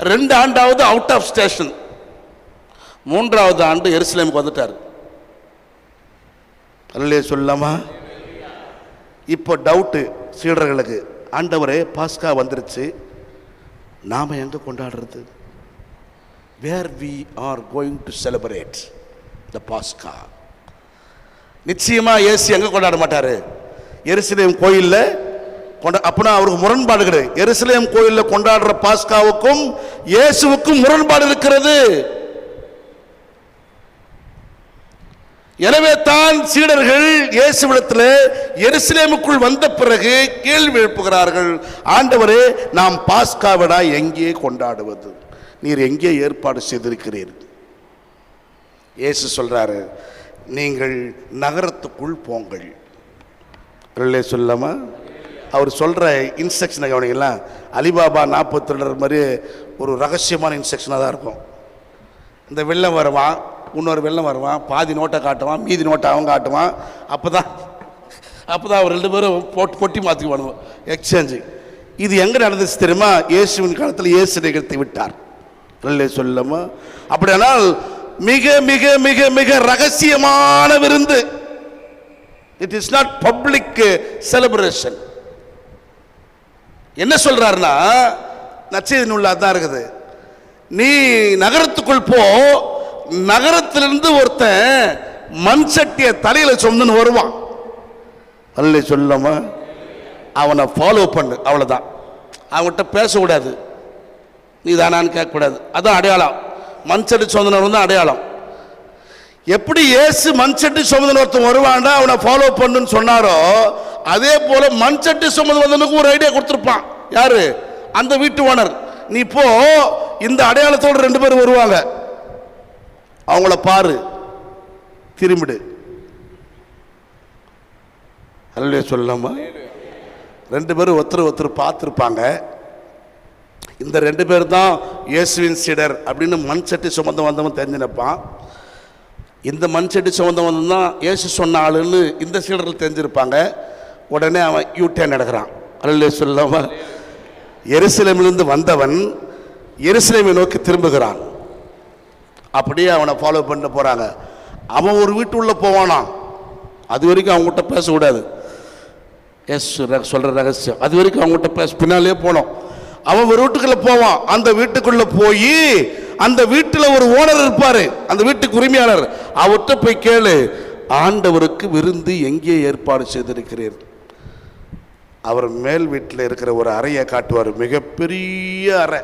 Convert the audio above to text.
ரெண்டு ஆண்டாவது out of station மூன்றாவது ஆண்டு எருசலேமுக்கு வந்துட்டார். அல்லே சொல்லாமா இப்போ டவுட்டு சீடர்களுக்கு ஆண்டவரே பாஸ்கா வந்துருச்சு. நாம் எங்கே கொண்டாடுறது? Where we are going to celebrate the பாஸ்கா நிச்சயமாக ஏசி எங்கே கொண்டாட மாட்டார்? எருசலேம் கோயிலில் கொண்டா அப்படின்னா அவருக்கு முரண்பாடு கிடையாது எருசலேம் கோயிலில் கொண்டாடுற பாஸ்காவுக்கும் இயேசுவுக்கும் முரண்பாடு இருக்கிறது. எனவே தான் சீடர்கள் இயேசுவிடத்தில் எருசலேமுக்குள் வந்த பிறகு கேள்வி எழுப்புகிறார்கள். ஆண்டவரே நாம் பாஸ்காவிடா எங்கே கொண்டாடுவது? நீர் எங்கே ஏற்பாடு செய்திருக்கிறீர்? இயேசு சொல்றாரு நீங்கள் நகரத்துக்குள் போங்கள். இல்லை சொல்லாமா அவர் சொல்கிற இன்ஸ்ட்ரக்ஷனை கவனிக்கலாம் அலிபாபா நாற்பத்தி மாதிரி ஒரு ரகசியமான இன்ஸ்ட்ரக்ஷனாக தான் இருக்கும். இந்த வெள்ளம் வருவான் இன்னொரு வெள்ளம் வருவான் பாதி நோட்டை காட்டுவான் மீதி நோட்டை அவன் காட்டுவான். அப்போ தான் அப்போ தான் அவர் ரெண்டு பேரும் போட்டு கொட்டி மாற்றிக்குவானுங்க எக்ஸ்சேஞ்சு இது எங்கே நடந்துச்சு தெரியுமா? இயேசுவின் காலத்தில் இயேசு நிகழ்த்தி விட்டார். இல்லை சொல்லமா? அப்படியானால் மிக மிக மிக மிக ரகசியமான விருந்து. It is not public celebration என்ன சொல்றாருன்னா நச்செய்தி நூல்ல அதான் இருக்குது. நீ நகரத்துக்குள் போ நகரத்திலிருந்து ஒருத்தன் மண் சட்டிய தலையில சொந்துன்னு வருவான். அல்ல சொல்லாம அவனை ஃபாலோ பண்ணு அவ்வளோதான் அவன்கிட்ட பேசக்கூடாது. நீ தானான்னு கேட்கக்கூடாது. அதான் அடையாளம். மண் சட்டி சொந்தனர் தான் அடையாளம். எப்படி இயேசு மண் சட்டி சுமந்தன் ஒருத்தன் வருவான்டா அவனை ஃபாலோ பண்ணுன்னு சொன்னாரோ அதே போல மண் சட்டி சுமந்து ஒரு ஐடியா கொடுத்துருப்பான். யாரு? அந்த வீட்டு ஓனர் நீ போ இந்த அடையாளத்தோட ரெண்டு பேரும் வருவாங்க. அவங்கள பாரு. திரும்பிடு. அல்லே சொல்லாமா ரெண்டு பேரும் ஒருத்தர் ஒருத்தர் பார்த்துருப்பாங்க. இந்த ரெண்டு பேர் தான் இயேசுவின் சீடர் அப்படின்னு மண் சட்டி சுமந்து வந்தவன் தெரிஞ்சுனப்பான் இந்த மண் சட்டி சுமந்து வந்தவன் தான் இயேசு சொன்ன ஆளுன்னு இந்த சீடர்கள் தெரிஞ்சிருப்பாங்க. உடனே அவன் யூட்டே நடக்கிறான் அல்ல சொல்லாம எருசலேமிலிருந்து வந்தவன் எருசலேமை நோக்கி திரும்புகிறான். அப்படியே அவனை ஃபாலோ பண்ண போகிறாங்க அவன் ஒரு வீட்டு உள்ள அது வரைக்கும் அவங்ககிட்ட பேசக்கூடாது எஸ் சொல்கிற ரகசியம். அது வரைக்கும் அவங்ககிட்ட பேச பின்னாலே போனோம். அவன் ஒரு வீட்டுக்குள்ளே போவான். அந்த வீட்டுக்குள்ளே போய் அந்த வீட்டில் ஒரு ஓனர் இருப்பார். அந்த வீட்டுக்கு உரிமையாளர். அவர்கிட்ட போய் கேளு ஆண்டவருக்கு விருந்து எங்கே ஏற்பாடு செய்திருக்கிறீர்கள் அவர் மேல் வீட்டில் இருக்கிற ஒரு அறையை காட்டுவார். மிகப்பெரிய அறை.